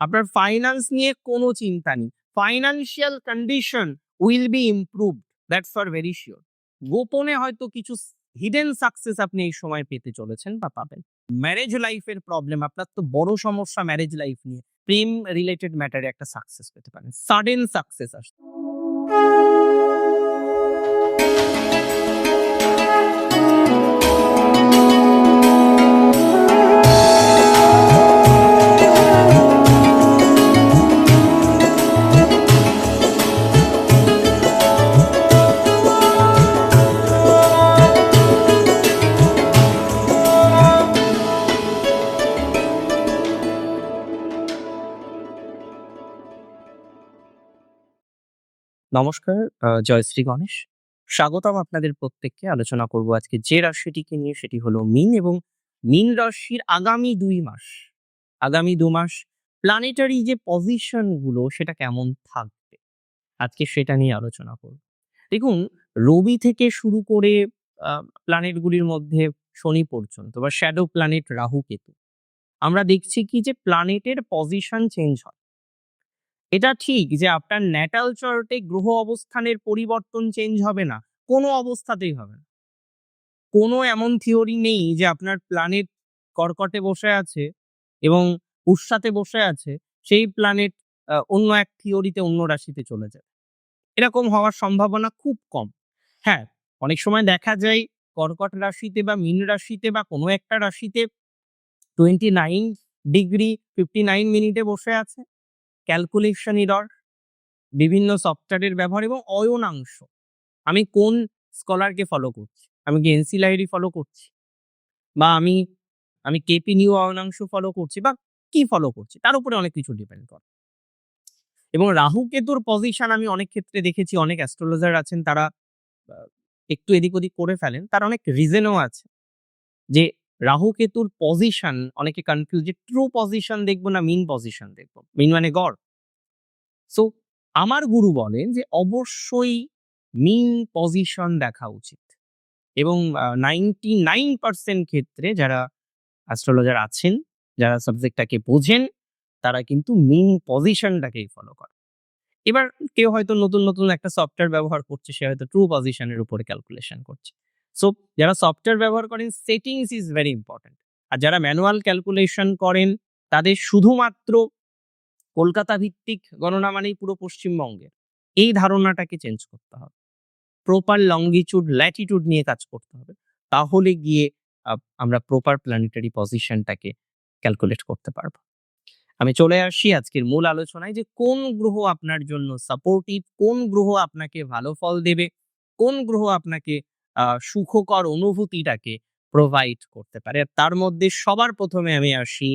আপনার ফাইন্যান্স নিয়ে কোনো চিন্তা নেই। Financial condition will be improved that's for very sure গোপনে হয়তো কিছু হিডেন সাকসেস আপনি এই সময় পেতে চলেছেন বা পাবেন। ম্যারেজ লাইফের প্রবলেম আপনার তো বড় সমস্যা ম্যারেজ লাইফ নিয়ে, প্রেম রিলেটেড ম্যাটারে একটা সাকসেস পেতে পারেন। সাডেন সাকসেস আসবে নমস্কার জয়শ্রী গণেশ। স্বাগতম আপনাদের প্রত্যেককে। আলোচনা করব আজকে যে রাশিটিকে নিয়ে, সেটি হলো মিন এবং মিন রাশির আগামী দুই মাস। আগামী দু মাস প্ল্যানেটারি যে পজিশনগুলো, সেটা কেমন থাকবে? আজকে সেটা নিয়ে আলোচনা করব। দেখুন, রবি থেকে শুরু করে প্ল্যানেট গুলির মধ্যে শনি পর্যন্ত বা শ্যাডো প্ল্যানেট রাহু কেতু, আমরা দেখছি কি যে প্ল্যানেটের পজিশন চেঞ্জ হয়। এটা ঠিক যে আপনার ন্যাটাল চার্টে গ্রহ অবস্থানের পরিবর্তন চেঞ্জ হবে না, কোনো অবস্থাতেই হবে না। কোনো এমন থিওরি নেই যে আপনার প্ল্যানেট কর্কটে বসে আছে এবং উৎসাতে বসে আছে, সেই প্ল্যানেট অন্য এক থিওরিতে অন্য রাশিতে চলে যায় এরকম হওয়ার সম্ভাবনা খুব কম। হ্যাঁ অনেক সময় দেখা যায় কর্কট রাশিতে বা মীন রাশিতে বা কোনো একটা রাশিতে twenty nine degree fifty nine মিনিটে বসে আছে। ক্যালকুলেশন ইরর বিভিন্ন সফটওয়্যারের ব্যবহার এবং অয়নাংশ। আমি কোন স্কলারকে ফলো করছি? আমি কি এনসি ফলো করছি? বা আমি আমি কেপি নিউ অয়নাংশ ফলো করছি বা কি ফলো করছি? তার উপরে অনেক কিছু ডিপেন্ড করে। এবং রাহু কেতুর পজিশন আমি অনেক ক্ষেত্রে দেখেছি, অনেক অ্যাস্ট্রোলজার আছেন, তারা একটু এদিক ওদিক করে ফেলেন, তার অনেক রিজনও আছে যে রাহু কেতুর পজিশন অনেকে কনফিউজ যে ট্রু পজিশন দেখব না মিন পজিশন দেখব। মিন মানে গড়। সো আমার গুরু বলেন যে অবশ্যই মিন পজিশন দেখা উচিত। এবং নাইনটি নাইন পার্সেন্ট ক্ষেত্রে যারা অ্যাস্ট্রোলজার আছেন, যারা সাবজেক্টটাকে বোঝেন, তারা কিন্তু মিন পজিশনটাকেই ফলো করে। এবার কেউ হয়তো নতুন নতুন একটা সফটওয়্যার ব্যবহার করছে, সে হয়তো ট্রু পজিশনের উপরে ক্যালকুলেশন করছে। সো যারা সফটওয়্যার ব্যবহার করেন সেটিংস ইজ ভেরি ইম্পর্ট্যান্ট আর যারা ম্যানুয়াল ক্যালকুলেশন করেন, তাদের শুধুমাত্র কলকাতা ভিত্তিক গণনা মানেই পুরো পশ্চিমবঙ্গের। এই ধারণাটাকে চেঞ্জ করতে হবে। প্রপার লঙ্গিচুড ল্যাটিটিউড নিয়ে কাজ করতে হবে। তাহলে গিয়ে আমরা প্রপার প্ল্যানেটারি পজিশনটাকে ক্যালকুলেট করতে পারব। আমি চলে আসি আজকের মূল আলোচনায় যে কোন গ্রহ আপনার জন্য সাপোর্টিভ কোন গ্রহ আপনাকে ভালো ফল দেবে, কোন গ্রহ আপনাকে সুখকর অনুভূতিটাকে প্রোভাইড করতে পারে। তার মধ্যে সবার প্রথমে আমি আসি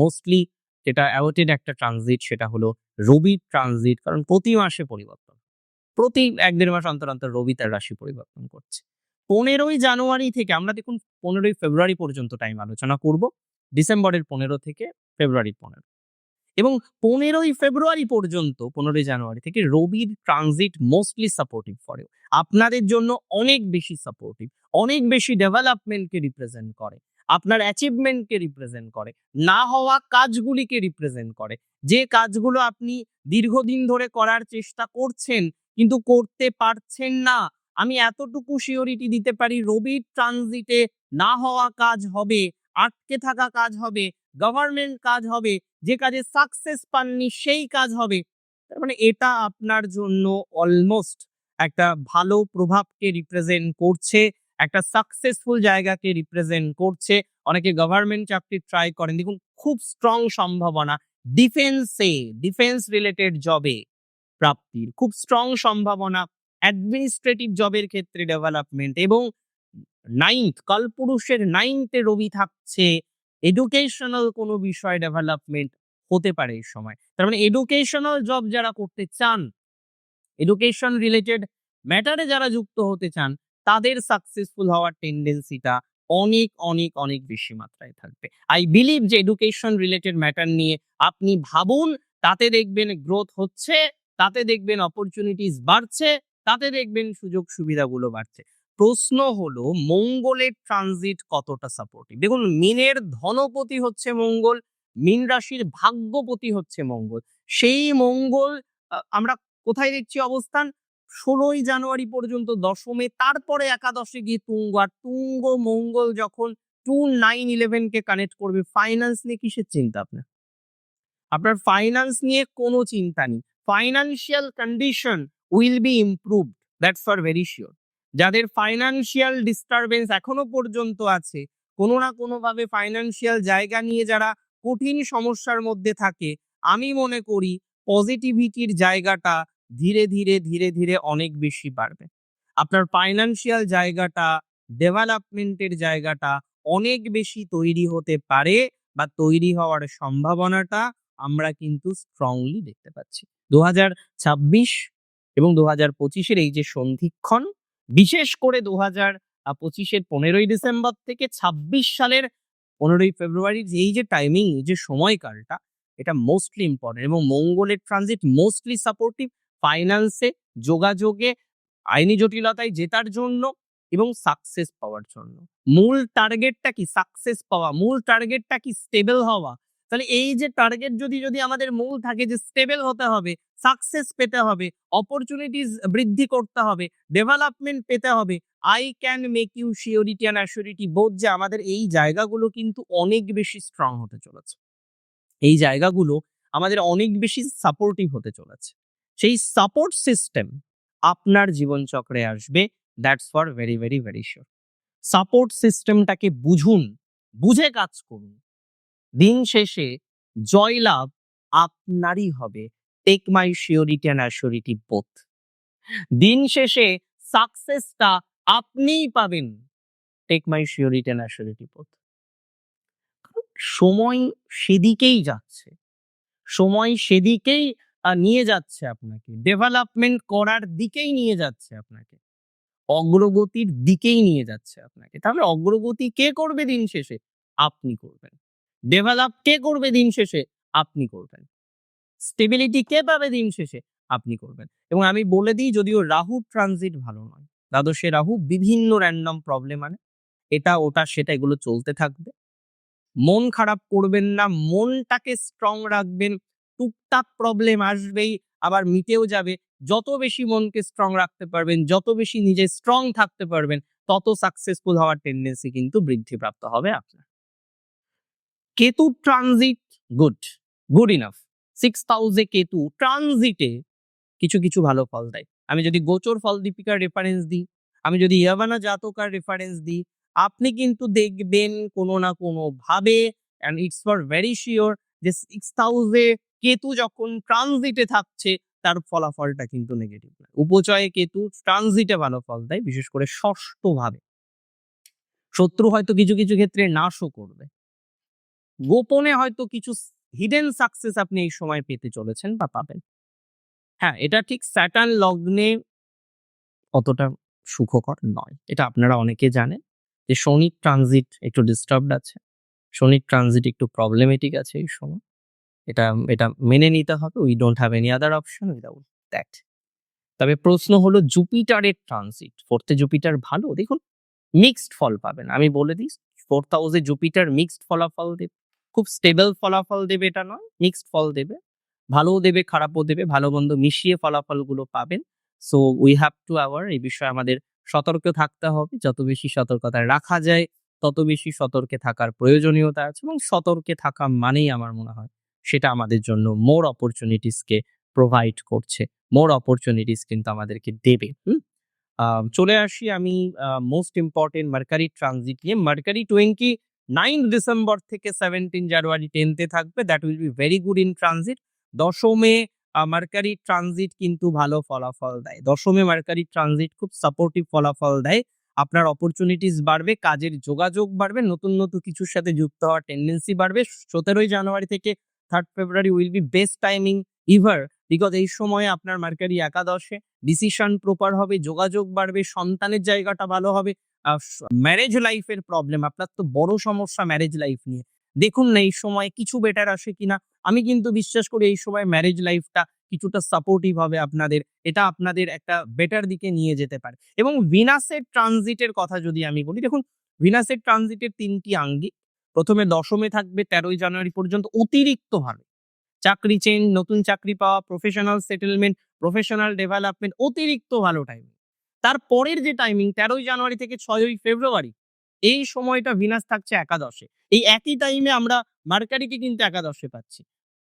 মোস্টলি যেটা অ্যাওটেড একটা ট্রানজিট সেটা হলো রবি ট্রানজিট কারণ প্রতি মাসে পরিবর্তন। প্রতি এক দেড় মাস অন্তর অন্তর রবি তার রাশি পরিবর্তন করছে। পনেরোই জানুয়ারি থেকে আমরা দেখুন পনেরোই ফেব্রুয়ারি পর্যন্ত টাইম আলোচনা করব। ডিসেম্বরের পনেরো থেকে ফেব্রুয়ারি পনেরো। এবং পনেরোই ফেব্রুয়ারি পর্যন্ত, পনেরোই জানুয়ারি থেকে রবির ট্রানজিট মোস্টলি সাপোর্টিভ ফর আপনাদের জন্য অনেক বেশি সাপোর্টিভ অনেক বেশি ডেভেলপমেন্টকে রিপ্রেজেন্ট করে, আপনার অ্যাচিভমেন্টকে রিপ্রেজেন্ট করে, না হওয়া কাজগুলিকে রিপ্রেজেন্ট করে। যে কাজগুলো আপনি দীর্ঘদিন ধরে করার চেষ্টা করছেন, কিন্তু করতে পারছেন না, আমি এতটুকু সিওরিটি দিতে পারি রবির ট্রানজিটে না হওয়া কাজ হবে, আটকে থাকা কাজ হবে গভর্নমেন্ট কাজ হবে, যে কাজে সাকসেস পাননি সেই কাজ হবে। তার মানে এটা আপনার জন্য অলমোস্ট একটা ভালো প্রভাবকে রিপ্রেজেন্ট করছে, একটা সাকসেসফুল জায়গাকে রিপ্রেজেন্ট করছে। অনেকে গভর্নমেন্ট চাকরি ট্রাই করেন, দেখুন খুব স্ট্রং সম্ভাবনা। ডিফেন্সে ডিফেন্স রিলেটেড জবে প্রাপ্তির খুব স্ট্রং সম্ভাবনা। অ্যাডমিনিস্ট্রেটিভ জবের ক্ষেত্রে ডেভেলপমেন্ট এবং নাইন্থ কালপুরুষের নাইন্থে রবি থাকছে। এডুকেশনাল কোনো বিষয় ডেভেলপমেন্ট হতে পারে এই সময়। তার মানে এডুকেশনাল জব যারা করতে চান এডুকেশন রিলেটেড ম্যাটারে যারা যুক্ত হতে চান, তাদের সাকসেসফুল হওয়ার টেন্ডেন্সিটা অনেক অনেক অনেক বেশি মাত্রায় থাকবে। আই বিলিভ যে এডুকেশন রিলেটেড ম্যাটার নিয়ে আপনি ভাবুন, তাতে দেখবেন গ্রোথ হচ্ছে, তাতে দেখবেন অপরচুনিটিস বাড়ছে, তাতে দেখবেন সুযোগ সুবিধাগুলো বাড়ছে। প্রশ্ন হলো, মঙ্গলের ট্রানজিট কতটা সাপোর্টিভ দেখুন, মিনের ধনপতি হচ্ছে মঙ্গল, মিন রাশির ভাগ্যপতি হচ্ছে মঙ্গল। সেই মঙ্গল আমরা কোথায় দেখছি অবস্থান? ষোলোই জানুয়ারি পর্যন্ত দশমে, তারপরে একাদশে গিয়ে তুঙ্গ। আর তুঙ্গ মঙ্গল যখন টু নাইন ইলেভেন কে কানেক্ট করবে ফাইন্যান্স নিয়ে কিসের চিন্তা আপনার? আপনার ফাইন্যান্স নিয়ে কোনো চিন্তা নেই। Financial condition will be improved that's for very sure যাদের ফাইনান্সিয়াল ডিস্টারবেন্স এখনও পর্যন্ত আছে, কোনো না কোনো ভাবে ফাইন্যান্সিয়াল জায়গা নিয়ে যারা কঠিন সমস্যার মধ্যে থাকে, আমি মনে করি পজিটিভিটির জায়গাটা ধীরে ধীরে ধীরে ধীরে অনেক বেশি বাড়বে। আপনার ফাইন্যান্সিয়াল জায়গাটা ডেভেলপমেন্টের জায়গাটা অনেক বেশি তৈরি হতে পারে বা তৈরি হওয়ার সম্ভাবনাটা আমরা কিন্তু স্ট্রংলি দেখতে পাচ্ছি। দু এবং দু হাজার পঁচিশের এই যে সন্ধিক্ষণ বিশেষ করে দু হাজার পঁচিশের পনেরোই ডিসেম্বর থেকে ছাব্বিশ সালের পনেরোই ফেব্রুয়ারির এই যে টাইমিং এই যে সময়কালটা, এটা মোস্টলি ইম্পর্টেন্ট এবং মঙ্গলের ট্রানজিট মোস্টলি সাপোর্টিভ ফাইন্যান্সে যোগাযোগে, আইনি জটিলতায় জেতার জন্য এবং সাকসেস পাওয়ার জন্য। মূল টার্গেটটা কি? সাকসেস পাওয়া। মূল টার্গেটটা কি? স্টেবল হওয়া। তাহলে এই যে টার্গেট যদি যদি আমাদের মূল থাকে যে স্টেবল হতে হবে সাকসেস পেতে হবে অপরচুনিটিস বৃদ্ধি করতে হবে ডেভেলপমেন্ট পেতে হবে I can make you surety and assurity বোধ যে আমাদের এই জায়গাগুলো কিন্তু অনেক বেশি স্ট্রং হতে চলেছে। এই জায়গাগুলো আমাদের অনেক বেশি সাপোর্টিভ হতে চলেছে। সেই সাপোর্ট সিস্টেম আপনার জীবনচক্রে আসবে that's for very very very sure support সিস্টেমটাকে বুঝুন, বুঝে কাজ করুন। দিন শেষে জয়লাভ আপনারই হবে। Take my surety and assurity both দিন শেষে সাকসেসটা আপনিই পাবেন। Take my surety and assurity both সময় সেদিকেই যাচ্ছে। সময় সেদিকেই নিয়ে যাচ্ছে আপনাকে। ডেভেলপমেন্ট করার দিকেই নিয়ে যাচ্ছে আপনাকে। অগ্রগতির দিকেই নিয়ে যাচ্ছে আপনাকে। তাহলে অগ্রগতি কে করবে দিন শেষে? আপনি করবেন। ডেভেলপ কে করবে দিন শেষে? আপনি করবেন। স্টেবিলিটি কে পাবে দিন শেষে? আপনি করবেন। এবং আমি বলে দিই, যদিও রাহু ট্রানজিট ভালো নয়, দ্বাদশে রাহু বিভিন্ন র্যান্ডম প্রবলেম আনে। এটা, ওটা, সেটা, এগুলো চলতে থাকবে। মন খারাপ করবেন না, মনটাকে স্ট্রং রাখবেন। টুকটাক প্রবলেম আসবেই, আবার মিটেও যাবে। যত বেশি মনকে স্ট্রং রাখতে পারবেন, যত বেশি নিজে স্ট্রং থাকতে পারবেন, তত সাকসেসফুল হওয়ার টেন্ডেন্সি কিন্তু বৃদ্ধিপ্রাপ্ত হবে আপনার। Ketu transit good good enough six হাউসে কেতু ট্রানজিটে কিছু কিছু ভালো ফল দেয়। আমি যদি গোচর ফল দীপিকার রেফারেন্স দিই, আমি যদি ইয়াবানা জাতকার রেফারেন্স দিই, আপনি কিন্তু দেখবেন কোনো না কোনো ভাবে and it's for very sure যে সিক্স হাউসে কেতু যখন ট্রানজিটে থাকছে, তার ফলাফলটা কিন্তু নেগেটিভ না উপচয়ে কেতু ট্রানজিটে ভালো ফল দেয়, বিশেষ করে ষষ্ঠ ভাবে শত্রু হয়তো কিছু কিছু ক্ষেত্রে নাশও করবে। গোপনে হয়তো কিছু হিডেন সাকসেস আপনি এই সময় পেতে চলেছেন বা পাবেন। হ্যাঁ এটা ঠিক স্যাটার্ন লগ্নে অতটা সুখকর নয়। এটা আপনারা অনেকে জানেন যে শনির ট্রানজিট একটু ডিস্টার্বড আছে শনির ট্রানজিট একটু প্রবলেমেটিক আছে এই সময়। এটা এটা মেনে নিতে হবে we don't have any other option without that তবে প্রশ্ন হলো জুপিটারের ট্রানজিট ফোর্থে জুপিটার ভালো? দেখুন মিক্সড ফল পাবেন। আমি বলে দিই ফোর্থ হাউসে জুপিটার মিক্সড ফলাফল দেবে। খুব স্টেবল ফলাফল দেবে এটা নয় মিক্সড ফল দেবে। ভালোও দেবে, খারাপও দেবে, ভালো মন্দ মিশিয়ে ফলাফলগুলো পাবেন। So we have to our এই বিষয়ে আমাদের সতর্ক থাকতে হবে। যত বেশি সতর্কতা রাখা যায়, তত বেশি সতর্কে থাকার প্রয়োজনীয়তা আছে এবং সতর্কে থাকা মানেই আমার মনে হয় সেটা আমাদের জন্য মোর অপরচুনিটিসকে প্রোভাইড করছে। মোর অপরচুনিটিস কিন্তু আমাদেরকে দেবে, হুম? চলে আসি আমি মোস্ট ইম্পর্টেন্ট মার্কারি ট্রানজিট নিয়ে। মার্কারি টোয়েন্টি নাইন ডিসেম্বর থেকে সেভেন্টিন জানুয়ারি টেনতে থাকবে। That will be very good in transit দশমে mercury transit কিন্তু ভালো ফলাফল দেয়। দশমে মার্কারি ট্রানজিট খুব সাপোর্টিভ ফলাফল দেয়। আপনার অপরচুনিটিস বাড়বে, কাজের যোগাযোগ বাড়বে, নতুন নতুন কিছুর সাথে যুক্ত হওয়ার টেন্ডেন্সি বাড়বে। সতেরোই জানুয়ারি থেকে third February will be best timing ever because এই সময়ে আপনার মার্কারি একাদশে ডিসিশন প্রপার হবে, যোগাযোগ বাড়বে, সন্তানের জায়গাটা ভালো হবে ম্যারেজ লাইফের প্রবলেম আপনার তো বড় সমস্যা ম্যারেজ লাইফ নিয়ে। দেখুন না এই সময় কিছু বেটার আসে কিনা। আমি কিন্তু বিশ্বাস করি এই সময় ম্যারেজ লাইফটা কিছুটা সাপোর্টিভ হবে আপনাদের, এটা আপনাদের একটা বেটার দিকে নিয়ে যেতে পারে। এবং ভিনাসের ট্রানজিটের কথা যদি আমি বলি, দেখুন ভিনাসের ট্রানজিটের তিনটি আঙ্গিক, প্রথমে দশমে থাকবে তেরোই জানুয়ারি পর্যন্ত অতিরিক্ত ভালো চাকরি চেঞ্জ নতুন চাকরি পাওয়া প্রফেশনাল সেটেলমেন্ট প্রফেশনাল ডেভেলপমেন্ট অতিরিক্ত ভালো টাইমিং তার পরের যে টাইমিং তেরোই জানুয়ারি থেকে ছয়ই ফেব্রুয়ারি, এই সময়টা ভিনাস থাকছে একাদশে। এই একই টাইমে আমরা মার্কারিকে কিন্তু একাদশে পাচ্ছি।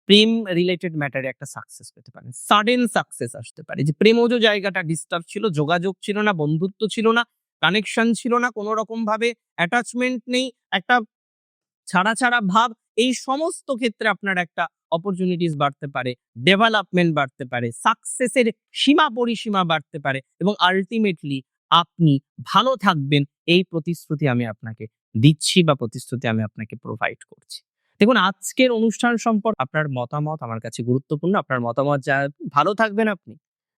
প্রেম রিলেটেড ম্যাটারে একটা সাকসেস পেতে পারেন। সাডেন সাকসেস আসতে পারে। যে প্রেমজ জায়গাটা ডিস্টার্ব ছিল, যোগাযোগ ছিল না, বন্ধুত্ব ছিল না কানেকশন ছিল না, কোনো রকম ভাবে অ্যাটাচমেন্ট নেই, একটা ছাড়া ছাড়া ভাব, এই সমস্ত ক্ষেত্রে আপনার একটা অপরচুনিটিস বাড়তে পারে ডেভেলপমেন্ট বাড়তে পারে সাকসেসের সীমা পরিসীমা বাড়তে পারে এবং আলটিমেটলি আপনি ভালো থাকবেন এই প্রতিশ্রুতি আমি আপনাকে দিচ্ছি বা প্রতিশ্রুতি আমি আপনাকে প্রোভাইড করছি। দেখুন, আজকের অনুষ্ঠান সম্পর্কে আপনার মতামত আমার কাছে গুরুত্বপূর্ণ। আপনার মতামত যা, ভালো থাকবেন আপনি।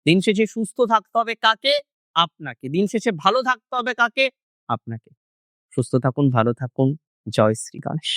দিন শেষে সুস্থ থাকতে হবে কাকে? আপনাকে। দিন শেষে ভালো থাকতে হবে কাকে? আপনাকে। সুস্থ থাকুন, ভালো থাকুন। জয় শ্রী গণেশ।